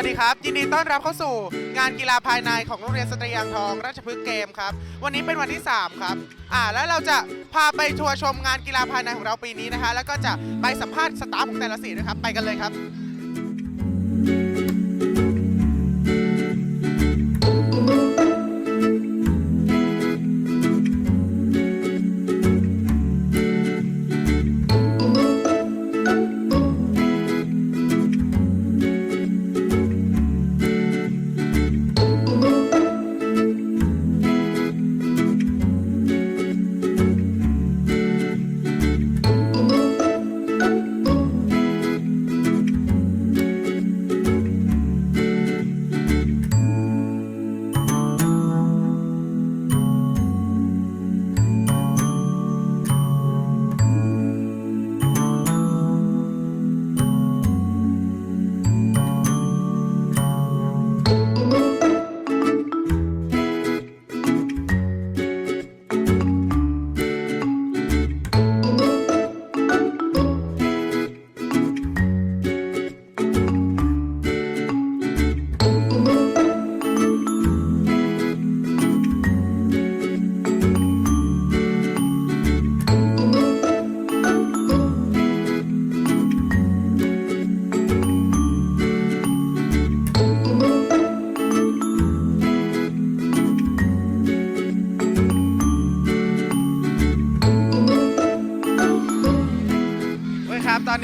วัสดีครับ ยินดีต้อนรับเข้าสู่งานกีฬาภายในของโรงเรียนสตรียางทองราชพฤกษ์เกมครับ วันนี้เป็นวันที่ 3 ครับ อ่า แล้วเราจะพาไปทัวร์ชมงานกีฬาภายในของเราปีนี้นะคะ แล้วก็จะไปสัมภาษณ์สตาฟของแต่ละสีนะครับ ไปกันเลยครับ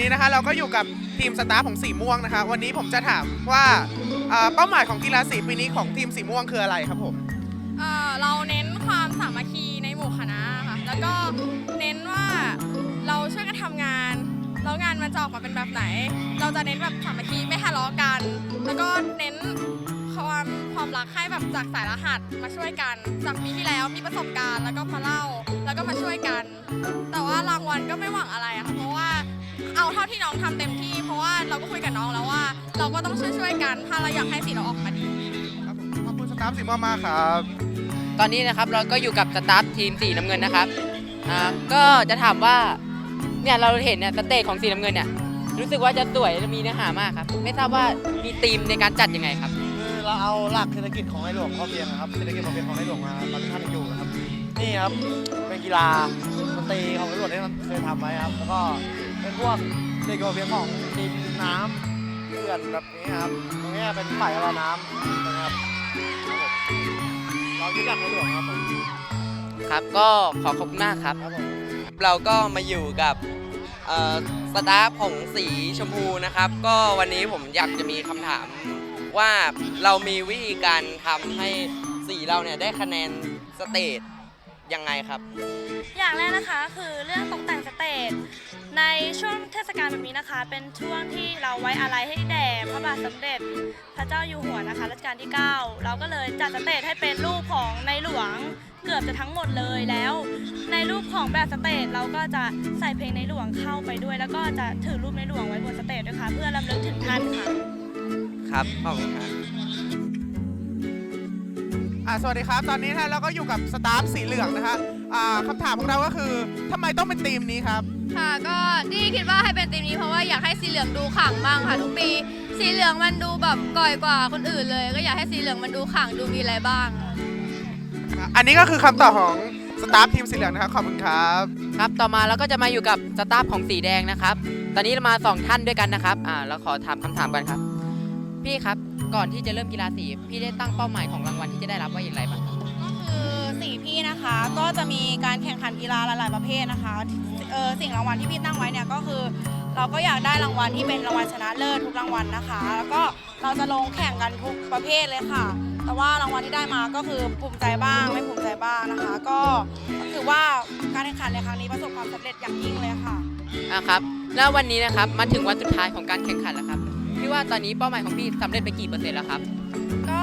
นี้นะคะเราก็อยู่กับทีมสตาฟของสีม่วงนะคะ วันนี้ผมจะถามว่าเป้าหมายของกีฬาสีปีนี้ของทีมสีม่วงคืออะไรครับผมเเราเน้นความสามัคคีในหมู่คณะค่ะแล้วก็เน้นว่าเราช่วยกันทำงานแล้วงานมันจะออกมาเป็นแบบไหน เราจะเน้นแบบสามัคคีไม่ทะเลาะกัน แล้วก็เน้นความความรักให้แบบจากสายรหัสมาช่วยกันจากปีที่แล้วมีประสบการณ์แล้วก็มาเล่าแล้วก็มาช่วยกัน แต่ว่ารางวัลก็ไม่หวังอะไรค่ะเพราะว่า เอาเท่าที่น้องทำเต็มที่ เพราะว่าเราก็คุยกับน้องแล้วว่า เราก็ต้องช่วยๆกัน ถ้าเราอยากให้สีเราออกมาดี ครับผมขอบคุณสตาฟสีม่วงมากครับ ตอนนี้นะครับเราก็อยู่กับสตาฟทีมสีน้ำเงินนะครับอ่าก็จะถามว่าเนี่ยเราเห็นเนี่ยสเตจของสีน้ำเงินเนี่ยรู้สึกว่าจะสวยและมีเนื้อหามากครับ ไม่ทราบว่ามีธีมในการจัดยังไงครับ คือเราเอาหลักเศรษฐกิจของในหลวงพ่อเพียงนะครับเศรษฐกิจพอเพียงของในหลวงมาตอนที่ท่านยังอยู่นะครับนี่ครับเป็นกีฬาดนตรีของในหลวงที่ท่านเคยทำไว้ครับ แล้วก็ เป็นพวกเศรษฐกิจพอเพียงของดินน้ำเขื่อนแบบนี้ครับ ตรงนี้เป็นฝ่ายระบายน้ำนะครับครับผมเรายึดหลักในหลวงครับผมครับก็ขอขอบคุณมากครับ ครับผมเราก็มาอยู่กับเอ่อสตาฟของสีชมพูนะครับ ก็วันนี้ผมอยากจะมีคำถามว่าเรามีวิธีการทำให้สีเราเนี่ยได้คะแนนสเตทยังไงครับ อย่างแรกนะคะคือเรื่องตกแต่งสเตจ ในช่วงเทศกาลแบบนี้นะคะ เป็นช่วงที่เราไว้อะไรให้แด่พระบาทสมเด็จพระเจ้าอยู่หัวนะคะรัชกาลที่ 9 เราก็เลยจัดสเตจให้เป็นรูปของในหลวงเกือบจะทั้งหมดเลยแล้ว ในรูปของแบบสเตจเราก็จะใส่เพลงในหลวงเข้าไปด้วย แล้วก็จะถือรูปในหลวงไว้บนสเตจด้วยค่ะเพื่อรำลึกถึงท่านค่ะครับขอบคุณครับอ่าสวัสดีครับ ตอนนี้นะเราก็อยู่กับสตาฟสีเหลืองนะคะอ่าคำถามของเราก็คือทำไมต้องเป็นทีมนี้ครับ ค่ะก็ที่คิดว่าให้เป็นทีมนี้เพราะว่าอยากให้สีเหลืองดูขลังบ้างค่ะทุกปี สีเหลืองมันดูแบบก่อยกว่าคนอื่นเลย ก็อยากให้สีเหลืองมันดูขลังดูมีอะไรบ้าง อันนี้ก็คือคำตอบของสตาฟทีมสีเหลืองนะครับขอบคุณครับครับ ต่อมาเราก็จะมาอยู่กับสตาฟของสีแดงนะครับ ตอนนี้เรามาสองท่านด้วยกันนะครับ อ่า เราขอถามคำถามกันครับ พี่ครับ ก่อนที่จะเริ่มกีฬาสี พี่ได้ตั้งเป้าหมายของรางวัลที่จะได้รับไว้อย่างไรบ้างครับก็คือสี่พี่นะคะก็จะมีการแข่งขันกี ฬาหลาย ๆ ประเภทนะคะเออสิ่งรางวัลที่พี่ตั้งไว้เนี่ยก็คือ เราก็อยากได้รางวัลที่เป็นรางวัลชนะเลิศทุกรางวัลนะคะ แล้วก็เราจะลงแข่งกันทุกประเภทเลยค่ะ แต่ว่ารางวัลที่ได้มาก็คือภูมิใจบ้างไม่ภูมิใจบ้างนะคะ ก็ถือว่าการแข่งขันในครั้งนี้ประสบความสำเร็จอย่างยิ่งเลยค่ะอ่าครับ แล้ววันนี้นะครับมาถึงวันสุดท้ายของการแข่งขันแล้วครับพี่ว่าตอนนี้เป้าหมายของพี่สำเร็จไปกี่เปอร์เซ็นต์แล้วครับ ก็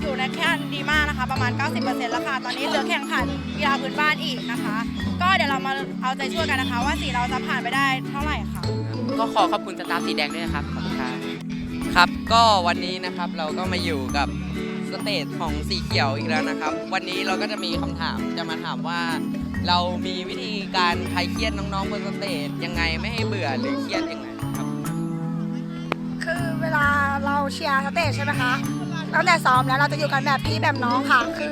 อยู่ในแค่ดีมากนะคะ ประมาณ 90%แล้วค่ะ ตอนนี้เหลือแข่งขันกีฬาพื้นบ้านอีกนะคะ ก็เดี๋ยวเรามาเอาใจช่วยกันนะคะ ว่าสีเราจะผ่านไปได้เท่าไหร่ค่ะ ก็ขอขอบคุณสตาฟสีแดงด้วยนะครับขอบคุณครับครับ ก็วันนี้นะครับเราก็มาอยู่กับสเตจของสีเขียวอีกแล้วนะครับ วันนี้เราก็จะมีคำถามจะมาถามว่า เรามีวิธีการคลายเครียดน้องๆบนสเตจยังไงไม่ให้เบื่อหรือเครียดยังไงครับ คืคือเวลาเราเชียร์สเตจใช่ไหมคะ ตั้งแต่ซ้อมแล้วเราจะอยู่กันแบบพี่แบบน้องค่ะ คือ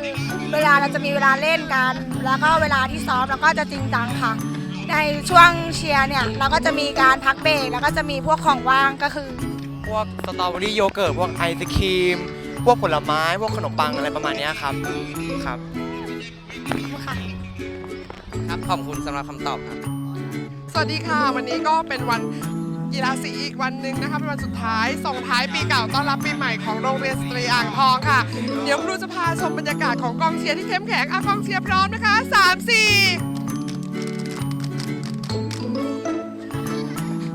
เวลาเราจะมีเวลาเล่นกัน แล้วก็เวลาที่ซ้อมเราก็จะจริงจังค่ะ ในช่วงเชียร์เนี่ยเราก็จะมีการพักเบรกแล้วก็จะมีพวกของว่างก็คือ พวกสตรอเบอรี่โยเกิร์ตพวกไอศครีม พวกผลไม้ พวกขนมปังอะไรประมาณเนี้ยครับครับครับขอบคุณสำหรับคำตอบครับ สวัสดีค่ะ วันนี้ก็เป็นวัน กีฬาสีอีกวันหนึ่งนะคะเป็นวันสุดท้ายส่งท้ายปีเก่าต้อนรับปีใหม่ของโรงเรียนสตรีอ่างทองค่ะ เดี๋ยวครูจะพาชมบรรยากาศของกองเชียร์ที่เข้มแข็งอะกองเชียร์พร้อมนะคะ3 4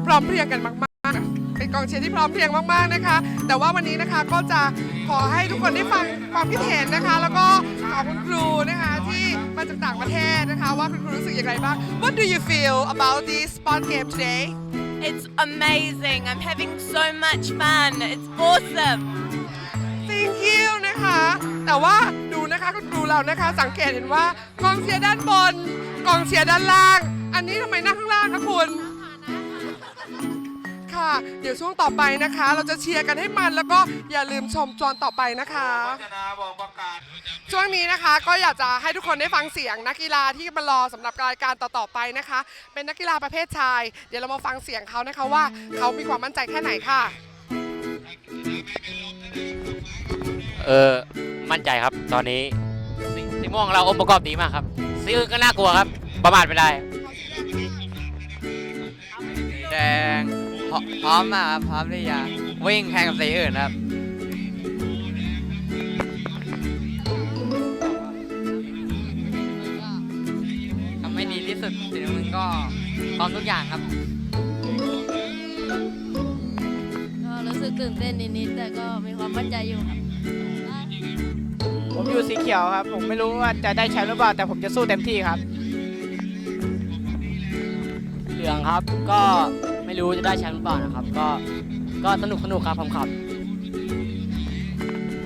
พร้อมเพรียงกันมากๆ เป็นกองเชียร์ที่พร้อมเพรียงมากๆนะคะ แต่ว่าวันนี้นะคะก็จะขอให้ทุกคนได้ฟังความคิดเห็นนะคะ แล้วก็ขอบคุณครูนะคะที่มาจากต่างประเทศนะคะ ว่าคุณครูรู้สึกอย่างไรบ้าง What do you feel about this sport game today It's amazing. I'm having so much fun. It's awesome. Thank you นะคะ แต่ว่าดูนะคะคุณครูเรานะคะ สังเกตเห็นว่ากองเชียร์ด้านบน กองเชียร์ด้านล่าง อันนี้ทำไมนั่งข้างล่างคะคุณ ค่ะ เดี๋ยวช่วงต่อไปนะคะ เราจะเชียร์กันให้มันแล้วก็อย่าลืมชมจอนต่อไปนะคะ ช่วงนี้นะคะก็อยากจะให้ทุกคนได้ฟังเสียงนักกีฬาที่มารอสำหรับรายการต่อๆไปนะคะ เป็นนักกีฬาประเภทชาย เดี๋ยวเรามาฟังเสียงเขานะคะว่าเขามีความมั่นใจแค่ไหนค่ะ เออมั่นใจครับ ตอนนี้สีสีม่วงเราองค์ประกอบดีมากครับสีอื่นก็น่ากลัวครับ ประมาทไม่ได้ แดง พร้อมมากครับพร้อมที่จะวิ่งแข่งกับสีอื่นครับ ทำให้ดีที่สุดสีน้ำเงินก็พร้อมทุกอย่างครับ ก็รู้สึกตื่นเต้นนิดๆแต่ก็มีความมั่นใจอยู่ครับผมอยู่สีเขียวครับ ผมไม่รู้ว่าจะได้แชมป์หรือเปล่าแต่ผมจะสู้เต็มที่ครับ เหลืองครับก็ไม่ รู้จะได้แชมป์หรือเปล่านะครับ ก็ก็สนุกสนุกครับผมครับ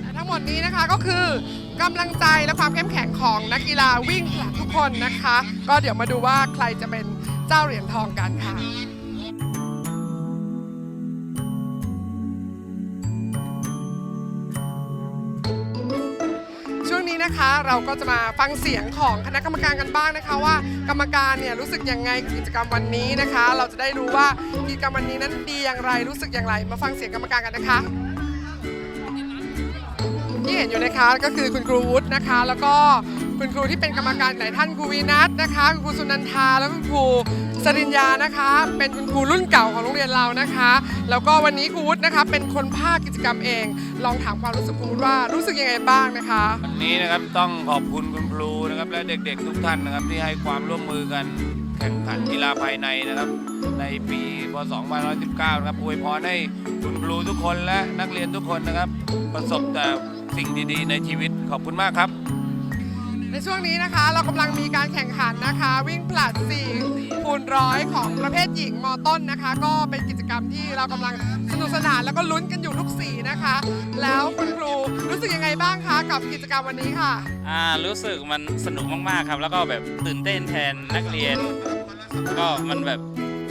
และทั้งหมดนี้นะคะก็คือกำลังใจและความเข้มแข็งของนักกีฬาวิ่งผลัดทุกคนนะคะ ก็เดี๋ยวมาดูว่าใครจะเป็นเจ้าเหรียญทองกันค่ะ นะคะ เราก็จะมาฟังเสียงของคณะกรรมการกันบ้างนะคะ ว่ากรรมการเนี่ยรู้สึกยังไงกับกิจกรรมวันนี้นะคะ เราจะได้รู้ว่ากิจกรรมวันนี้นั้นดีอย่างไรรู้สึกอย่างไร มาฟังเสียงกรรมการกันนะคะที่เห็นอยู่นะคะก็คือคุณครูวุฒินะคะ แล้วก็ คุณครูที่เป็นกรรมการหลายท่านครูวีนัทนะคะคุณครูสุนันทาแล้วก็คุณครูสริญญานะคะ เป็นคุณครูรุ่นเก่าของโรงเรียนเรานะคะ แล้วก็วันนี้ครูวุฒินะคะ เป็นคนภาคกิจกรรมเอง ลองถามความรู้สึกครูวุฒิว่ารู้สึกยังไงบ้างนะคะ วันนี้นะครับต้องขอบคุณคุณครูนะครับและเด็กๆ ทุกท่านนะครับที่ให้ความร่วมมือกันแข่งขันกีฬาภายในนะครับ ในปีพศ 2519 นะครับอวยพรให้คุณครูทุกคนและนักเรียนทุกคนนะครับ ประสบแต่สิ่งดีๆ ในชีวิตขอบคุณมากครับ ในช่วงนี้นะคะเรากำลังมีการแข่งขันนะคะ วิ่งผลัด4คูณร้อยของประเภทหญิงมต้นนะคะ ก็เป็นกิจกรรมที่เรากำลังสนุกสนานแล้วก็ลุ้นกันอยู่ทุกสีนะคะ แล้วคุณครูรู้สึกยังไงบ้างคะกับกิจกรรมวันนี้ค่ะ อ่ารู้สึกมันสนุกมากๆครับ แล้วก็แบบตื่นเต้นแทนนักเรียน ก็มันแบบ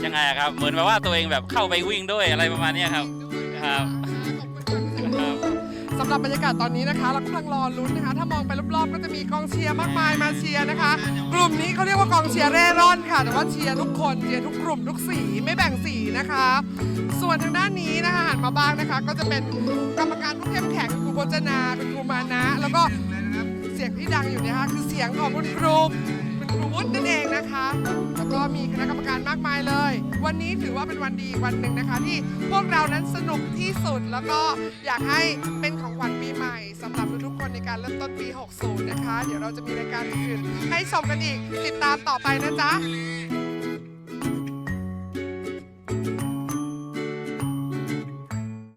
ยังไงอะครับ เหมือนแบบว่าตัวเองแบบเข้าไปวิ่งด้วยอะไรประมาณเนี้ยครับครับ สำหรับบรรยากาศตอนนี้นะคะ เรากำลังรอลุ้นนะคะ ถ้ามองไปรอบๆ ก็จะมีกองเชียร์มากมายมาเชียร์นะคะ กลุ่มนี้เขาเรียกว่ากองเชียร์เร่ร่อนค่ะ แต่ว่าเชียร์ทุกคนเชียร์ทุกกลุ่มทุกสีไม่แบ่งสีนะคะ ส่วนทางด้านนี้นะคะหันมาบ้างนะคะ ก็จะเป็นกรรมการผู้เข้มแข็งคุณครูพจนาคุณครูมานะ แล้วก็เสียงที่ดังอยู่เนะคะคือเสียงของคุณครูคุณครูวุฒินั่นเองนะคะ แล้วก็มีคณะกรรมการมากมายเลย วันนี้ถือว่าเป็นวันดีอีกวันหนึ่งนะคะ ที่พวกเรานั้นสนุกที่สุดแล้วก็อยากให้เป็น วัญปีใหม่สำหรับทุกๆคนในการเริ่มต้นปี 60 นะคะ เดี๋ยวเราจะมีรายการอื่นๆให้ชมกันอีก ติดตามต่อไปนะจ๊ะ